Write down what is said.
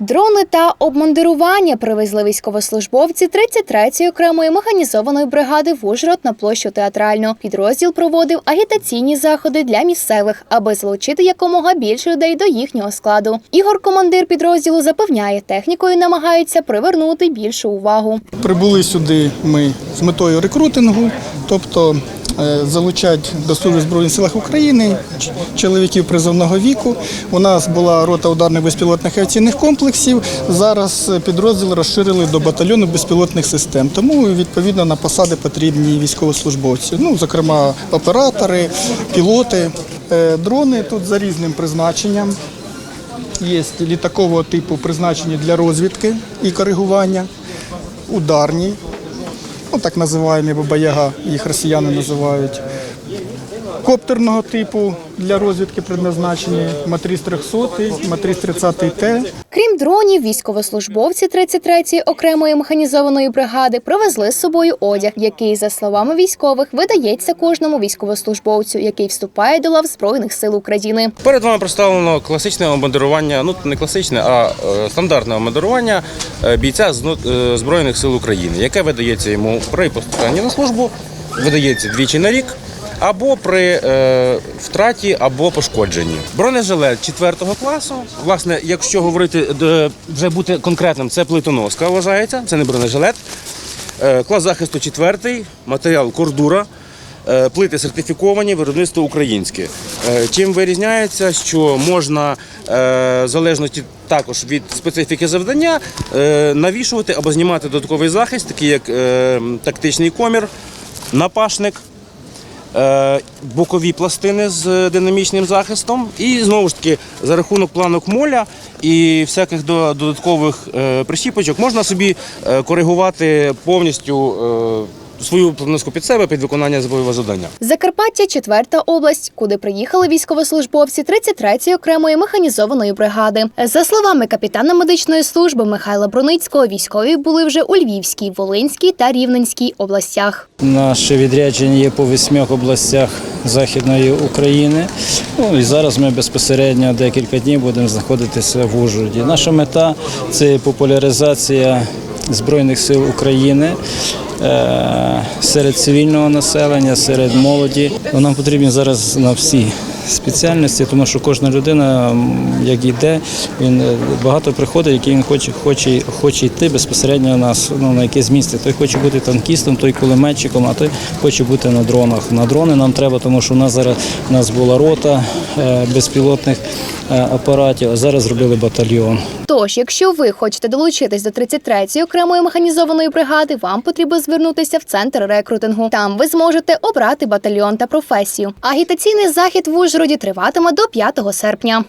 Дрони та обмундирування привезли військовослужбовці 33-ї окремої механізованої бригади в Ужгород на площу театральну. Підрозділ проводив агітаційні заходи для місцевих, аби залучити якомога більше людей до їхнього складу. Ігор, командир підрозділу, запевняє, технікою намагаються привернути більшу увагу. Прибули сюди ми з метою рекрутингу, тобто залучать до служби в Збройних силах України чоловіків призовного віку. У нас була рота ударних безпілотних авіаційних комплексів. Зараз е, підрозділ розширили до батальйону безпілотних систем. Тому відповідно на посади потрібні військовослужбовці. Ну, зокрема, оператори, пілоти, Е, дрони тут за різним призначенням. Є літакового типу призначені для розвідки і коригування, ударні, ну так називаємо баяга їх росіяни називають. Коптерного типу для розвідки предназначені Матріс 300, Матріс 30 Т. Крім дронів, військовослужбовці 33-ї окремої механізованої бригади привезли з собою одяг, який, за словами військових, видається кожному військовослужбовцю, який вступає до лав збройних сил України. Перед вами представлено класичне обмундирування, ну не класичне, а е, стандартне обмундирування е, бійця з ну, е, Збройних сил України, яке видається йому при поступанні на службу, видається двічі на рік. Або при е, втраті, або пошкодженні. Бронежилет 4 класу. Власне, якщо говорити е, вже бути конкретним, це плитоноска вважається, це не бронежилет. Е, клас захисту 4, матеріал кордура. Е, Плити сертифіковані, виробництво українське. Е, Чим вирізняється, що можна, в залежності також від специфіки завдання, навішувати або знімати додатковий захист, такий як тактичний комір, напашник, бокові пластини з динамічним захистом. І знову ж таки, за рахунок планок моля і всяких додаткових е, прищіпочок можна собі е, коригувати повністю е, свою планоску під себе під виконання бойового завдання. Закарпаття четверта область, куди приїхали військовослужбовці 33-ї окремої механізованої бригади. За словами капітана медичної служби Михайла Бруницького, військові були вже у Львівській, Волинській та Рівненській областях. Наше відрядження є по восьми областях Західної України. Ну і зараз ми безпосередньо декілька днів будемо знаходитися в Ужгороді. Наша мета це популяризація Збройних сил України. е, Серед цивільного населення, серед молоді. Нам потрібні зараз на всі спеціальності, тому що кожна людина, як йде, він е, багато приходить, який він хоче, хоче, хоче йти безпосередньо на, ну, на якесь місце. Той хоче бути танкістом, той кулеметчиком, а той хоче бути на дронах. На дрони нам треба, тому що у нас зараз у нас була рота безпілотних е, апаратів, а зараз зробили батальйон. Тож, якщо ви хочете долучитись до 33-ї окремої механізованої бригади, вам потрібно звернутися в центр рекрутингу. Там ви зможете обрати батальйон та професію. Агітаційний захід в Ужгороді триватиме до 5 серпня.